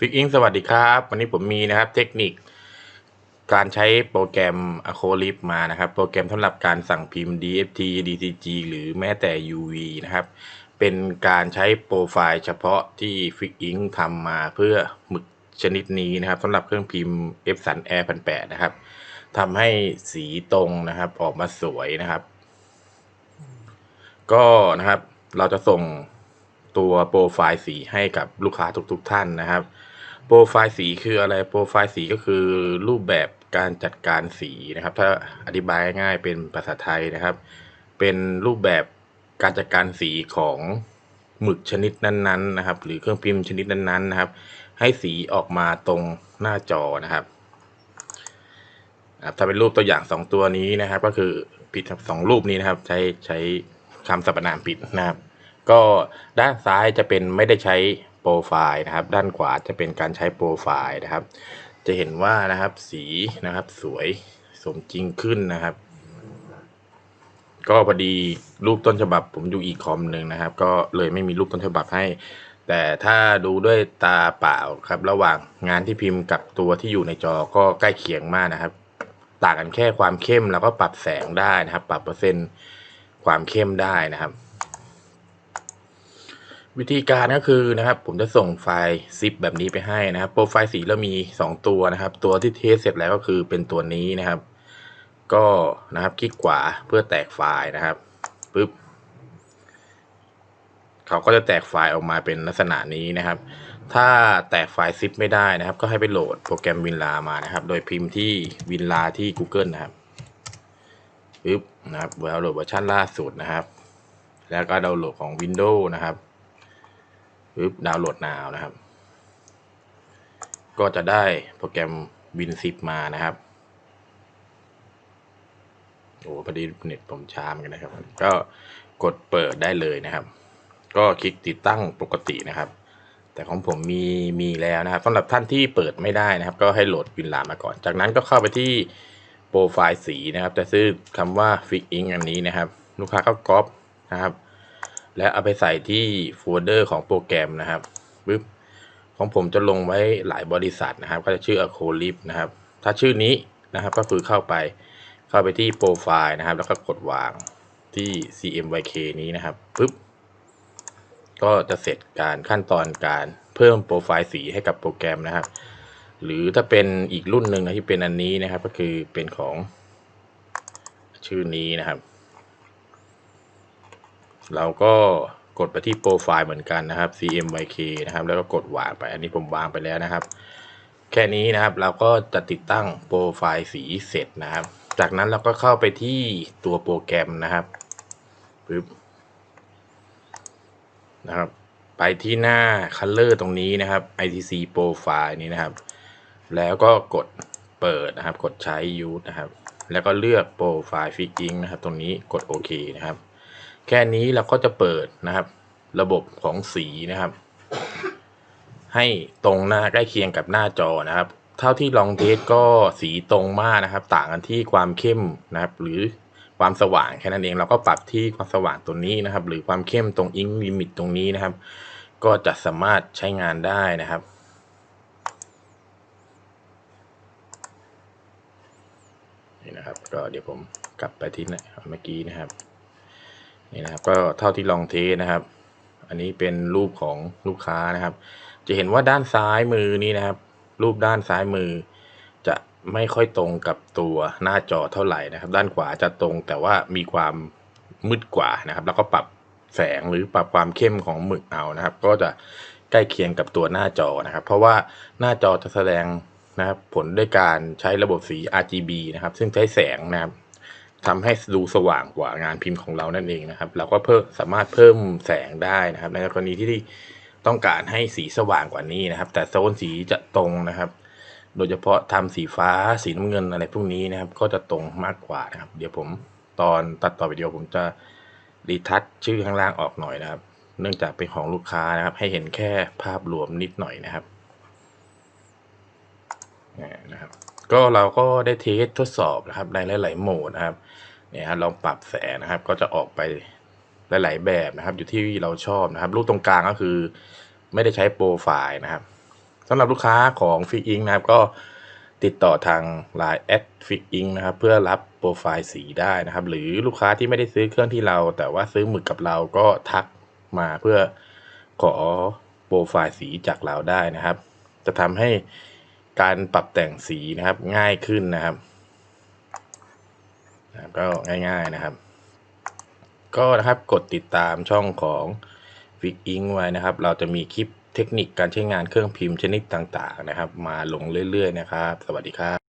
ฟิกอิงสวัสดีครับ วันนี้ผมมีนะครับเทคนิค การใช้โปรแกรม a c o l i p มานะครับ โปรแกรมสำหรับการสั่งพิมพ์ DFT DCG หรือแม้แต่ UV นะครับ เป็นการใช้โปรไฟล์เฉพาะที่ f i x i n k ทำมาเพื่อหมึกชนิดนี้นะครับสำหรับเครื่องพิมพ์ f s u n Air 1008นะครับทำให้สีตรงนะครับออกมาสวยนะครับ ก็นะครับเราจะส่ง ตัวโปรไฟล์สีให้กับลูกค้าทุกๆทท่านนะครับ โปรไฟล์สีคืออะไร โปรไฟล์สีก็คือรูปแบบการจัดการสีนะครับ ถ้าอธิบายง่ายเป็นภาษาไทยนะครับ เป็นรูปแบบการจัดการสีของหมึกชนิดนั้นๆนะครับ หรือเครื่องพิมพ์ชนิดนั้นๆนะครับ ให้สีออกมาตรงหน้าจอนะครับถ้าเป็นรูปตัวอย่างสองตัวนี้นะครับ ก็คือผิดสองรูปนี้นะครับ ใช้ใช้คำสรรพนามผิดนะครับ ก็ด้านซ้ายจะเป็นไม่ได้ใช้โปรไฟล์นะครับ ด้านขวาจะเป็นการใช้โปรไฟล์นะครับ จะเห็นว่านะครับสีนะครับสวยสมจริงขึ้นนะครับ ก็พอดีรูปต้นฉบับผมดูอีกคอมหนึ่งนะครับ ก็เลยไม่มีรูปต้นฉบับให้ แต่ถ้าดูด้วยตาเปล่าครับ ระหว่างงานที่พิมพ์กับตัวที่อยู่ในจอก็ใกล้เคียงมากนะครับ ต่างกันแค่ความเข้มแล้วก็ปรับแสงได้นะครับ ปรับเปอร์เซ็นต์ความเข้มได้นะครับ วิธีการก็คือนะครับผมจะส่งไฟล์ซิปแบบนี้ไปให้นะครับโปรไฟล์สีเรามี 2 ตัวนะครับ ตัวที่เทสเสร็จแล้วก็คือเป็นตัวนี้นะครับ ก็นะครับคลิกขวาเพื่อแตกไฟล์นะครับปึ๊บเขาก็จะแตกไฟล์ออกมาเป็นลักษณะนี้นะครับ ถ้าแตกไฟล์ซิปไม่ได้นะครับ ก็ให้ไปโหลดโปรแกรมวินลามานะครับ โดยพิมพ์ที่วินลาที่ Google นะครับปึ๊บนะครับดาวน์โหลดเวอร์ชันล่าสุดนะครับ แล้วก็ดาวน์โหลดของ Windows นะครับ ปึ๊บดาวน์โหลด now นะครับ ก็จะได้โปรแกรม WinZip มานะครับโอ้พอดีเน็ตผมช้าเหมือนกันนะครับ ก็กดเปิดได้เลยนะครับ ก็คลิกติดตั้งปกตินะครับ แต่ของผมมีมีแล้วนะครับสำหรับท่านที่เปิดไม่ได้นะครับ ก็ให้โหลดวินลามาก่อน จากนั้นก็เข้าไปที่โปรไฟล์สีนะครับ จะซื้อคำว่า Fix Ink อันนี้นะครับ ลูกค้าก็ก๊อปนะครับ และเอาไปใส่ที่โฟลเดอร์ของโปรแกรมนะครับปึ๊บของผมจะลงไว้หลายบริษัทนะครับ ก็จะชื่อ a c o l i p นะครับ ถ้าชื่อนี้นะครับก็คือเข้าไปเข้าไปที่โปรไฟล์นะครับ แล้วก็กดวางที่ CMYK นี้นะครับปึ๊บก็จะเสร็จการขั้นตอนการเพิ่มโปรไฟล์สีให้กับโปรแกรมนะครับ หรือถ้าเป็นอีกรุ่นหนึ่งนะที่เป็นอันนี้นะครับ ก็คือเป็นของชื่อนี้นะครับ เราก็กดไปที่โปรไฟล์เหมือนกันนะครับ CMYK นะครับ แล้วก็กดวางไป อันนี้ผมวางไปแล้วนะครับ แค่นี้นะครับเราก็จะติดตั้งโปรไฟล์สีเสร็จนะครับ จากนั้นเราก็เข้าไปที่ตัวโปรแกรมนะครับปึ๊บนะครับ ไปที่หน้า Color ตรงนี้นะครับ ITC Profile นี้นะครับ แล้วก็กดเปิดนะครับ กดใช้ Use นะครับ แล้วก็เลือกโปรไฟล์ Fix Ink นะครับ ตรงนี้กดโอเคนะครับ แค่นี้เราก็จะเปิดนะครับ ระบบของสีนะครับ ให้ตรงหน้าใกล้เคียงกับหน้าจอนะครับ เท่าที่ลองเทสก็สีตรงมากนะครับ ต่างกันที่ความเข้มนะครับ หรือความสว่างแค่นั้นเองเราก็ปรับที่ความสว่างตัวนี้นะครับ หรือความเข้มตรงอิงลิมิตตรงนี้นะครับ ก็จะสามารถใช้งานได้นะครับนี่นะครับ ก็เดี๋ยวผมกลับไปที่เมื่อกี้นะครับ นี่นะครับก็เท่าที่ลองเทสนะครับ อันนี้เป็นรูปของลูกค้านะครับ จะเห็นว่าด้านซ้ายมือนี้นะครับ รูปด้านซ้ายมือ จะไม่ค่อยตรงกับตัวหน้าจอเท่าไหร่นะครับ ด้านขวาจะตรงแต่ว่ามีความมืดกว่านะครับ แล้วก็ปรับแสงหรือปรับความเข้มของหมึกเอานะครับ ก็จะใกล้เคียงกับตัวหน้าจอนะครับ เพราะว่าหน้าจอจะแสดงนะครับผลด้วยการใช้ระบบสี RGB นะครับ ซึ่งใช้แสงนะครับ ทำให้ดูสว่างกว่างานพิมพ์ของเรานั่นเองนะครับ เราก็เพิ่มสามารถเพิ่มแสงได้นะครับ ในกรณีที่ต้องการให้สีสว่างกว่านี้นะครับ แต่โซนสีจะตรงนะครับ โดยเฉพาะทำสีฟ้าสีน้ำเงินอะไรพวกนี้นะครับ ก็จะตรงมากกว่านะครับ เดี๋ยวผมตอนตัดต่อวิดีโอผมจะรีทัชชื่อข้างล่างออกหน่อยนะครับ เนื่องจากเป็นของลูกค้านะครับ ให้เห็นแค่ภาพรวมนิดหน่อยนะครับนะครับ ก็เราก็ได้เทสทดสอบนะครับในหลาย ๆ โหมดนะครับเนี่ยลองปรับแสงนะครับ ก็จะออกไปหลาย ๆ แบบนะครับ อยู่ที่เราชอบนะครับ รูปตรงกลางก็คือไม่ได้ใช้โปรไฟล์นะครับสำหรับลูกค้าของฟิกอิงนะครับ ก็ติดต่อทาง Line แอดฟิกอิงนะครับ เพื่อรับโปรไฟล์สีได้นะครับ หรือลูกค้าที่ไม่ได้ซื้อเครื่องที่เรา แต่ว่าซื้อหมึกกับเราก็ทักมาเพื่อขอโปรไฟล์สีจากเราได้นะครับ จะทำให้ การปรับแต่งสีนะครับง่ายขึ้นนะครับนะครับก็ง่ายๆนะครับ ก็นะครับกดติดตามช่องของฟิกอิงไว้นะครับ เราจะมีคลิปเทคนิคการใช้งานเครื่องพิมพ์ชนิดต่างๆนะครับ มาลงเรื่อยๆนะครับ สวัสดีครับ